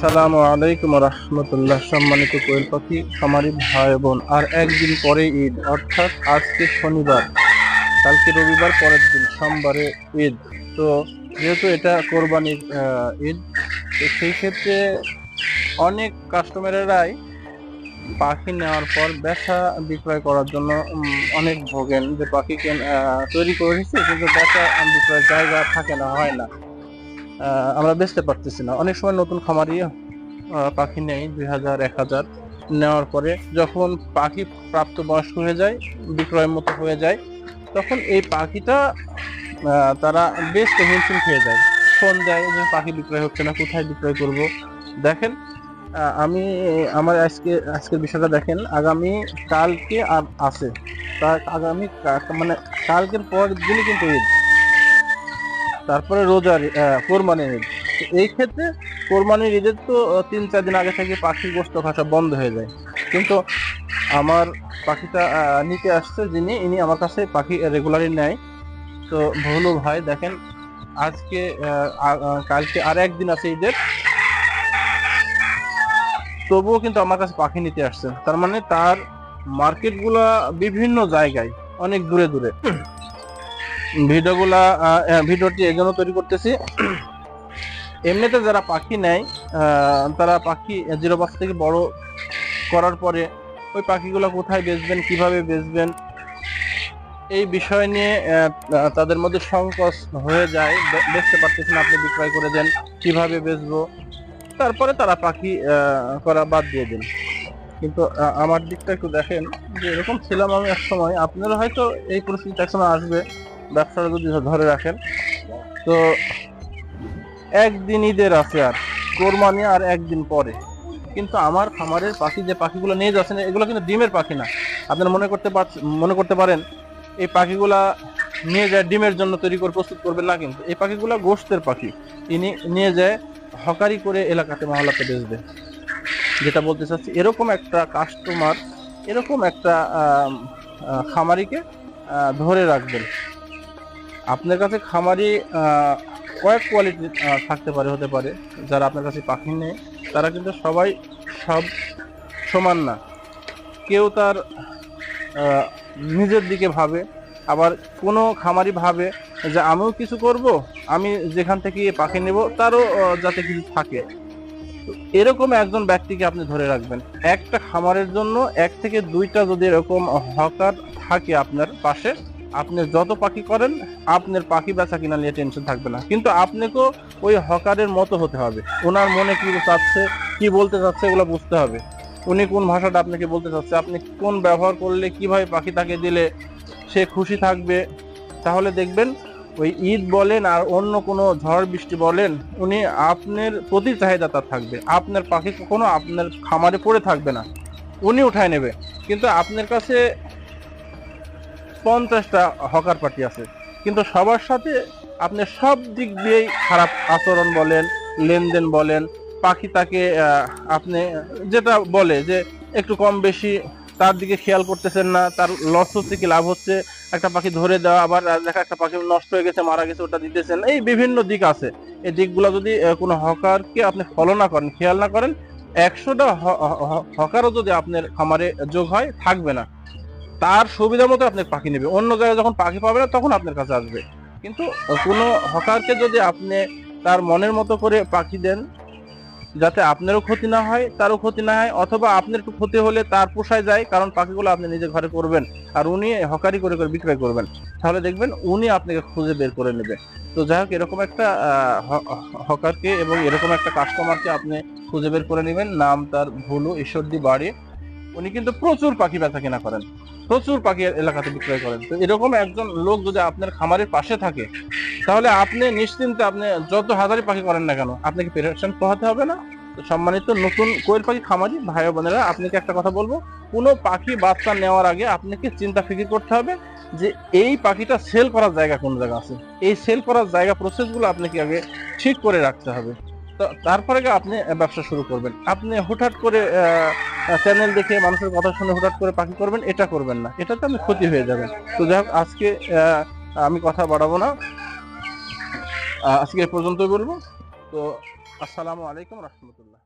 আসসালামু আলাইকুম রহমতুল্লাহ, সম্মানিত কোয়েল পাখি খামারি ভাই বোন। আর একদিন পরে ঈদ, অর্থাৎ আজকে শনিবার। কালকে রবিবার, পরের দিন সোমবারে ঈদ। তো যেহেতু এটা কোরবানির ঈদ, তো সেই ক্ষেত্রে অনেক কাস্টমারেরাই পাখি নেওয়ার পর ব্যথা বিক্রয় করার জন্য অনেক ভোগেন যে পাখি তৈরি করেছে, কিন্তু ব্যথা বিক্রয় জায়গা থাকে না, হয় না। আমরা বেচতে পারতেছি না। অনেক সময় নতুন খামারি পাখি নেই দুই হাজার, এক হাজার। নেওয়ার পরে যখন পাখি প্রাপ্ত বয়স্ক হয়ে যায়, বিক্রয়ের মতো হয়ে যায়, তখন এই পাখিটা তারা বেশ হিমশিম খেয়ে যায়। ফোন দেয় যে পাখি বিক্রয় হচ্ছে না, কোথায় বিক্রয় করব? দেখেন আমি, আমার আজকে, আজকের বিষয়টা দেখেন, আগামী কালকে আর আছে। তার আগামী মানে কালকের পরের দিনই কিন্তু ঈদ। তারপরে রোজার কোরবানির ঈদ। এই ক্ষেত্রে কোরবানির ঈদের তো তিন, চার দিন আগে থেকে পাখির গোস্ত খাসা বন্ধ হয়ে যায়। কিন্তু আমার পাখিটা নিতে আসছে যিনি, ইনি আমার কাছে পাখি রেগুলারই নেয়। তো ভুলু ভাই, দেখেন, আজকে কালকে আর একদিন আছে ঈদের। তবুও কিন্তু আমার কাছে পাখি নিতে আসছেন তার মানে তার মার্কেটগুলা বিভিন্ন জায়গায়, অনেক দূরে দূরে। ভিডিওগুলা ভিডিওটি এই জন্য তৈরি করতেছি। এমনিতে যারা পাখি নেয় তারা পাখি জিরো বাস থেকে বড় করার পরে ওই পাখিগুলো কোথায় বেচবেন, কীভাবে বেচবেন, এই বিষয় নিয়ে তাদের মধ্যে সংকোচ হয়ে যায়। বেচতে পারতেছেন আপনি বিক্রয় করে দেন, কীভাবে বেচবো। তারপরে তারা পাখি করা বাদ দিয়ে দেন। কিন্তু আমার দিকটা একটু দেখেন যে এরকম ছিলাম আমি এক সময়। আপনারা হয়তো এই পরিস্থিতি একসময় আসবে। ব্যবসাটা যদি ধরে রাখেন, তো একদিন ঈদের আছে আর কোরবানি আর একদিন পরে। কিন্তু আমার খামারের পাখি, যে পাখিগুলো নিয়ে যাচ্ছেন, এগুলো কিন্তু ডিমের পাখি না। আপনারা মনে করতে পারছ- মনে করতে পারেন, এই পাখিগুলা নিয়ে যায় ডিমের জন্য তৈরি করে প্রস্তুত করবেন না কিন্তু, এই পাখিগুলো গোষ্ঠের পাখি। ইনি নিয়ে যায় হকারি করে এলাকাতে মহলাতে বেচবে যেটা বলতে চাচ্ছি, এরকম একটা কাস্টমার এরকম একটা খামারিকে ধরে রাখবেন। আপনার কাছে খামারি কয়েক কোয়ালিটি থাকতে পারে, হতে পারে, যারা আপনার কাছে পাখি নেয়, তারা কিন্তু সবাই সব সমান না। কেউ তার নিজের দিকে ভাবে, আবার কোনো খামারি ভাবে যে আমিও কিছু করব, আমি যেখান থেকে পাখি নেব, তারও যাতে কিছু থাকে। এরকম একজন ব্যক্তিকে আপনি ধরে রাখবেন। একটা খামারের জন্য এক থেকে দুইটা যদি এরকম হকার থাকে আপনার পাশে আপনি যত পাখি করেন, আপনার পাখি বেচা কিনা নিয়ে টেনশন থাকবে না। কিন্তু আপনাকেও ওই হকারের মতো হতে হবে। ওনার মনে কি চাচ্ছে, কি বলতে চাচ্ছে, এগুলো বুঝতে হবে। উনি কোন ভাষাটা আপনাকে বলতে চাচ্ছে, আপনি কোন ব্যবহার করলে কীভাবে পাখি তাকে দিলে সে খুশি থাকবে, তাহলে দেখবেন ওই ঈদ বলেন আর অন্য কোনো ঝড় বৃষ্টি বলেন, উনি আপনার প্রতি চাহিদা তার থাকবে। আপনার পাখি কখনো আপনার খামারে পড়ে থাকবে না। উনি উঠায় নেবে। কিন্তু আপনার কাছে পঞ্চাশটা হকার পার্টি আছে। কিন্তু সবার সাথে আপনি সব দিক দিয়েই খারাপ আচরণ বলেন, লেনদেন বলেন, পাখি তাকে আপনি যেটা বলে যে একটু কম বেশি তার দিকে খেয়াল করতেছেন না, তার লস হচ্ছে কি লাভ হচ্ছে, একটা পাখি ধরে দেওয়া, আবার দেখা একটা পাখি নষ্ট হয়ে গেছে, মারা গেছে, ওটা দিতেছেন, এই বিভিন্ন দিক আছে। এই দিকগুলো যদি কোনো হকারকে আপনি ফলো না করেন, খেয়াল না করেন, একশোটা হকারও যদি আপনার খামারে যোগ হয়, থাকবে না। তার সুবিধা মতো আপনি পাখি নেবে। অন্য জায়গায় যখন পাখি পাবে না, তখন আপনার কাছে আসবে। কিন্তু কোনো হকারকে যদি আপনি তার মনের মতো করে পাখি দেন, যাতে আপনারও ক্ষতি না হয়, তারও ক্ষতি না হয়, অথবা আপনার একটু ক্ষতি হলে তার পোষায় যায়, কারণ পাখিগুলো আপনি নিজে ঘরে করবেন আর উনি হকারি করে করে বিক্রয় করবেন। তাহলে দেখবেন উনি আপনাকে খুঁজে বের করে নেবে। তো যাই হোক, এরকম একটা হকারকে এবং এরকম একটা কাস্টমারকে আপনি খুঁজে বের করে নেবেন। নাম তার ভুলু ঈশ্বরদী বাড়ি উনি কিন্তু প্রচুর পাখি বেচা কেনা করেন। প্রচুর পাখি এলাকাতে বিক্রয় করেন। তো এরকম একজন লোক যদি আপনার খামারের পাশে থাকে, তাহলে আপনি নিশ্চিন্তে আপনি যত হাজারই পাখি করেন না কেন, আপনাকে পেরেশান পোহাতে হবে না। সম্মানিত নতুন কোয়েল পাখি খামারি ভাই বোনেরা, আপনাকে একটা কথা বলব, কোনো পাখি বাচ্চা নেওয়ার আগে আপনাকে চিন্তা ফিকির করতে হবে যে এই পাখিটা সেল করার জায়গা কোন জায়গা আছে। এই সেল করার জায়গা প্রসেসগুলো আপনাকে আগে ঠিক করে রাখতে হবে। তো তারপরে আপনি ব্যবসা শুরু করবেন। আপনি হঠাৎ করে চ্যানেল দেখে মানুষের কথা শুনে হঠাৎ করে পাখি করবেন, এটা করবেন না। এটাতে আপনি ক্ষতি হয়ে যাবেন। তো যাই হোক, আজকে আমি কথা বাড়াবো না। আজকে এ পর্যন্তই বলব। তো, আসসালামু আলাইকুম রহমতুল্লাহ।